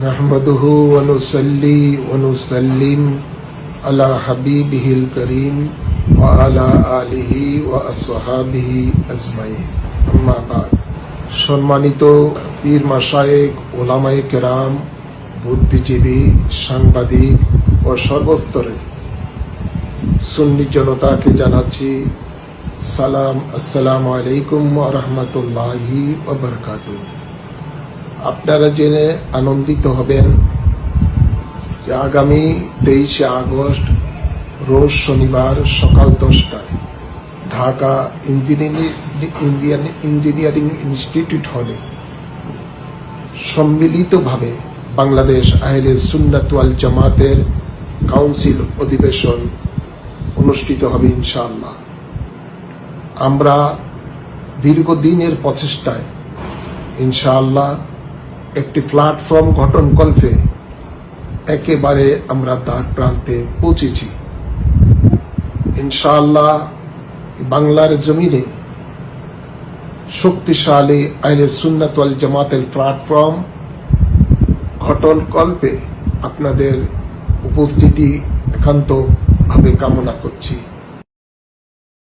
نحمده ونصلي ونسلم على حبيبه الكريم وعلى آله وأصحابه أجمعين أما بعد সম্মানিত পীর মাসায়েক ওলামায়ে কেরাম বুদ্ধিজীবী সাংবাদিক ও সর্বস্তরের সুন্নি জনতাকে জানাচ্ছি সালাম আসসালামু আলাইকুম ওয়া রাহমাতুল্লাহি ওয়া বারাকাতুহু আপনারা জেনে আনন্দিত হবেন যে আগামী তেইশে আগস্ট, রোজ শনিবার সকাল দশটায় ঢাকা ইঞ্জিনিয়ারিং ইঞ্জিনিয়ারিং ইনস্টিটিউট হলে সম্মিলিতভাবে বাংলাদেশ আহলে সুন্নাত ওয়াল জামাতের কাউন্সিল অধিবেশন অনুষ্ঠিত হবে ইনশাআল্লাহ। আমরা দীর্ঘদিনের প্রচেষ্টায় ইনশাআল্লাহ একটি প্ল্যাটফর্ম গঠনকল্পে একেবারে আমরা তার প্রান্তে পৌঁছেছি। ইনশাআল্লাহ বাংলার জমিনে শক্তিশালী আইনে সুন্নাত ওয়াল জামাতের প্ল্যাটফর্ম ঘটনকল্পে আপনাদের উপস্থিতি একান্তভাবে কামনা করছি।